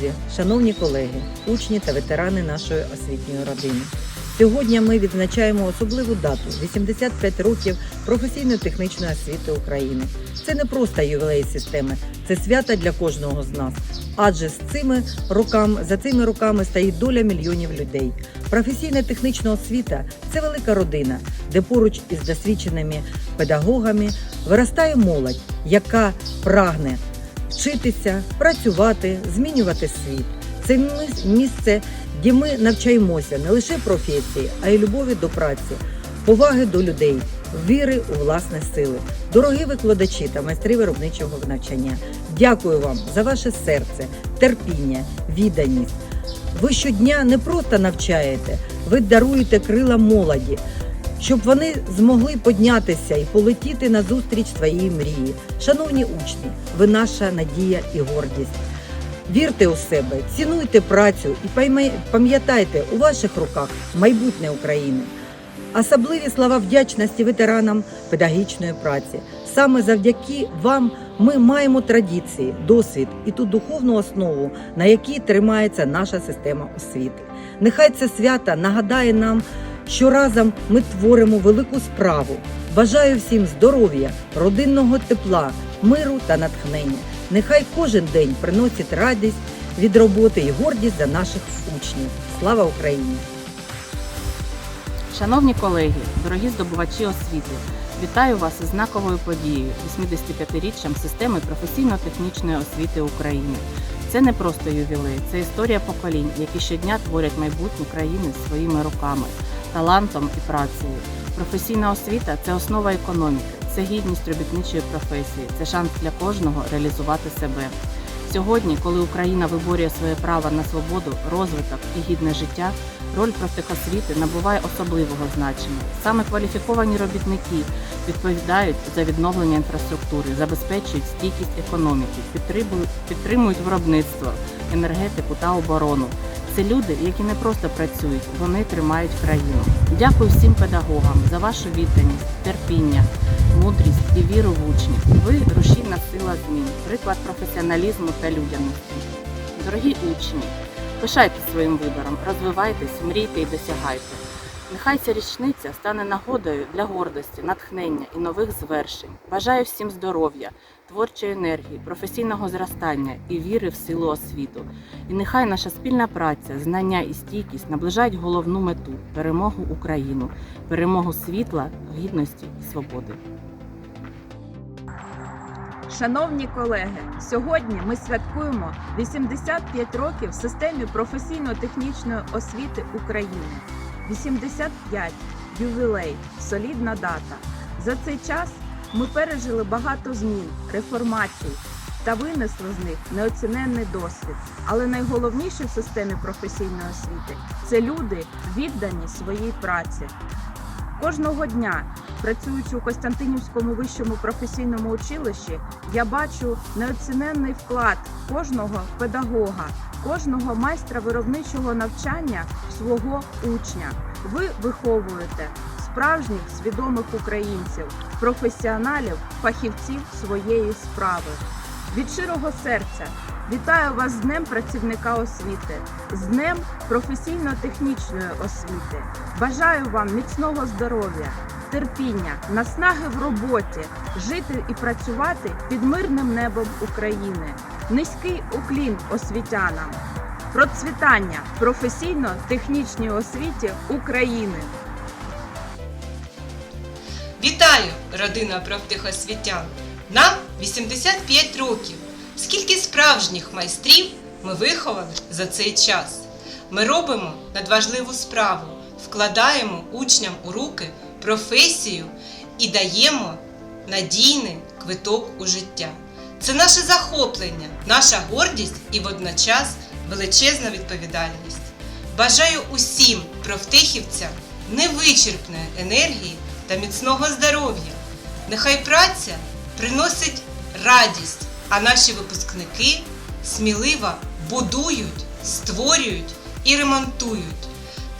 друзі, шановні колеги, учні та ветерани нашої освітньої родини. Сьогодні ми відзначаємо особливу дату 85 років професійно-технічної освіти України. Це не просто ювілей системи, це свято для кожного з нас. Адже з цими роками за цими роками стоїть доля мільйонів людей. Професійна технічна освіта це велика родина, де поруч із досвідченими педагогами виростає молодь, яка прагне вчитися, працювати, змінювати світ. Це місце, де ми навчаємося не лише професії, а й любові до праці, поваги до людей, віри у власне сили. Дорогі викладачі та майстри виробничого навчання. Дякую вам за ваше серце, терпіння, відданість. Ви щодня не просто навчаєте, ви даруєте крила молоді, щоб вони змогли піднятися і полетіти назустріч своїй мрії. Шановні учні, ви наша надія і гордість. Вірте у себе, цінуйте працю і пам'ятайте, у ваших руках майбутнє України. Особливі слова вдячності ветеранам педагогічної праці. Саме завдяки вам ми маємо традиції, досвід і ту духовну основу, на якій тримається наша система освіти. Нехай це свято нагадає нам, що разом ми творимо велику справу. Бажаю всім здоров'я, родинного тепла, миру та натхнення. Нехай кожен день приносить радість від роботи і гордість за наших учнів. Слава Україні! Шановні колеги, дорогі здобувачі освіти, вітаю вас із знаковою подією 85-річчям системи професійно-технічної освіти України. Це не просто ювілей, це історія поколінь, які щодня творять майбутнє країни своїми руками, талантом і працею. Професійна освіта це основа економіки, це гідність робітничої професії, це шанс для кожного реалізувати себе. Сьогодні, коли Україна виборює своє право на свободу, розвиток і гідне життя, роль профтехосвіти набуває особливого значення. Саме кваліфіковані робітники відповідають за відновлення інфраструктури, забезпечують стійкість економіки, підтримують, виробництво, енергетику та оборону. Це люди, які не просто працюють, вони тримають країну. Дякую всім педагогам за вашу відданість, терпіння, мудрість і віру в учнів. Ви рушійна сила змін, приклад професіоналізму та людяності. Дорогі учні, пишайтесь своїм вибором, розвивайтесь, мрійте і досягайте. Нехай ця річниця стане нагодою для гордості, натхнення і нових звершень. Бажаю всім здоров'я, творчої енергії, професійного зростання і віри в силу освіту. І нехай наша спільна праця, знання і стійкість наближають головну мету перемогу Україну, перемогу світла, гідності і свободи. Шановні колеги, сьогодні ми святкуємо 85 років системі професійно-технічної освіти України. 85 ювілей, солідна дата. За цей час ми пережили багато змін, реформацій та винесли з них неоціненний досвід. Але найголовніше в системі професійної освіти це люди, віддані своїй праці. Кожного дня Працюючи у Костянтинівському вищому професійному училищі, я бачу неоціненний вклад кожного педагога, кожного майстра виробничого навчання свого учня. Ви виховуєте справжніх свідомих українців, професіоналів, фахівців своєї справи. Від щирого серця вітаю вас з Днем працівника освіти, з Днем професійно-технічної освіти. Бажаю вам міцного здоров'я, терпіння, наснаги в роботі, жити і працювати під мирним небом України. Низький уклін освітянам, процвітання професійно-технічній освіті України. Вітаю, родина профтехосвітян! Нам 85 років. Скільки справжніх майстрів ми виховали за цей час. Ми робимо надважливу справу, вкладаємо учням у руки професію і даємо надійний квиток у життя. Це наше захоплення, наша гордість і водночас величезна відповідальність. Бажаю усім профтехівцям невичерпної енергії та міцного здоров'я. Нехай праця приносить радість, а наші випускники сміливо будують, створюють і ремонтують,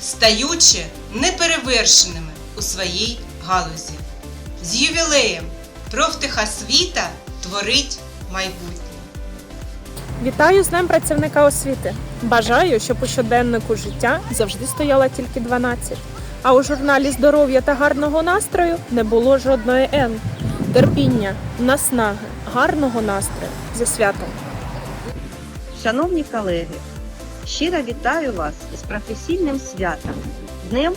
стаючи неперевершеними у своїй галузі. З ювілеєм профтехосвіта творить майбутнє. Вітаю з Днем працівника освіти. Бажаю, щоб у щоденнику життя завжди стояла тільки 12, а у журналі здоров'я та гарного настрою не було жодної Н. Терпіння, наснаги, гарного настрою зі святом. Шановні колеги, щиро вітаю вас з професійним святом, днем,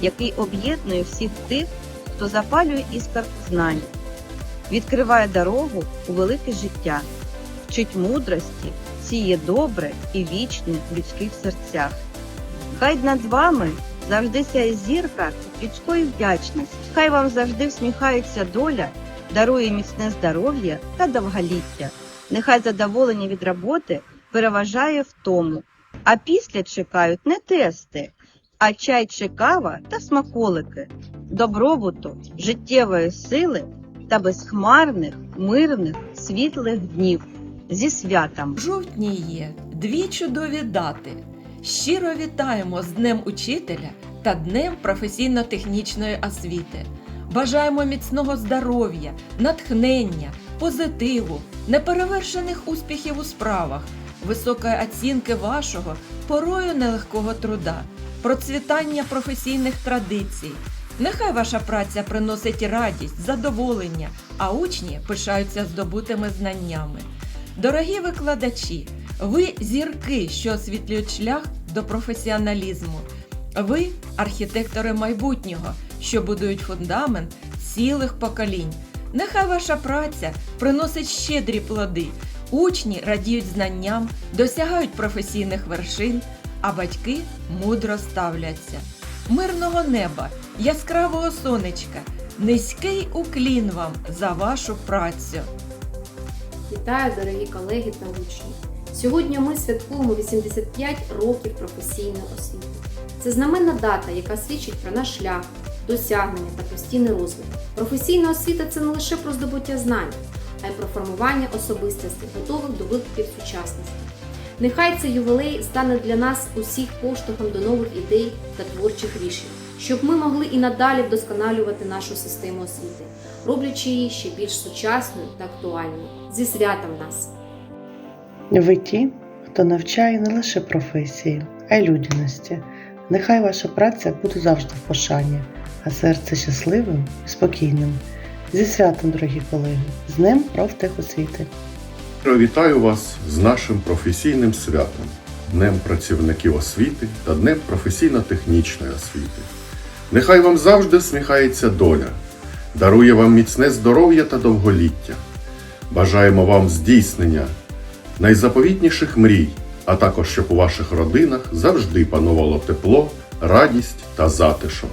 який об'єднує всіх тих, хто запалює іскор знань, відкриває дорогу у велике життя, вчить мудрості, сіє добре і вічне в людських серцях. Хай над вами завжди сяє зірка людської вдячності. Хай вам завжди всміхається доля, дарує міцне здоров'я та довголіття. Нехай задоволення від роботи переважає в тому. А після чекають не тести, а чай чи кава та смаколики, добробуту, життєвої сили та безхмарних, мирних, світлих днів зі святом. Жовтні є дві чудові дати. Щиро вітаємо з Днем Учителя та Днем професійно-технічної освіти. Бажаємо міцного здоров'я, натхнення, позитиву, неперевершених успіхів у справах, високої оцінки вашого порою нелегкого труда, процвітання професійних традицій. Нехай ваша праця приносить радість, задоволення, а учні пишаються здобутими знаннями. Дорогі викладачі, ви зірки, що освітлюють шлях до професіоналізму. Ви архітектори майбутнього, що будують фундамент цілих поколінь. Нехай ваша праця приносить щедрі плоди. Учні радіють знанням, досягають професійних вершин, а батьки мудро ставляться. Мирного неба, яскравого сонечка, низький уклін вам за вашу працю. Вітаю, дорогі колеги та учні! Сьогодні ми святкуємо 85 років професійної освіти. Це знаменна дата, яка свідчить про наш шлях, досягнення та постійний розвиток. Професійна освіта це не лише про здобуття знань, а й про формування особистостей, готових до викликів сучасності. Нехай цей ювілей стане для нас усіх поштовхом до нових ідей та творчих рішень, щоб ми могли і надалі вдосконалювати нашу систему освіти, роблячи її ще більш сучасною та актуальною. Зі святом нас! Ви ті, хто навчає не лише професії, а й людяності. Нехай ваша праця буде завжди в пошані, а серце щасливим і спокійним. Зі святом, дорогі колеги, з Днем профтехосвіти! Вітаю вас з нашим професійним святом, Днем працівників освіти та Днем професійно-технічної освіти. Нехай вам завжди всміхається доля, дарує вам міцне здоров'я та довголіття. Бажаємо вам здійснення найзаповітніших мрій, а також щоб у ваших родинах завжди панувало тепло, радість та затишок.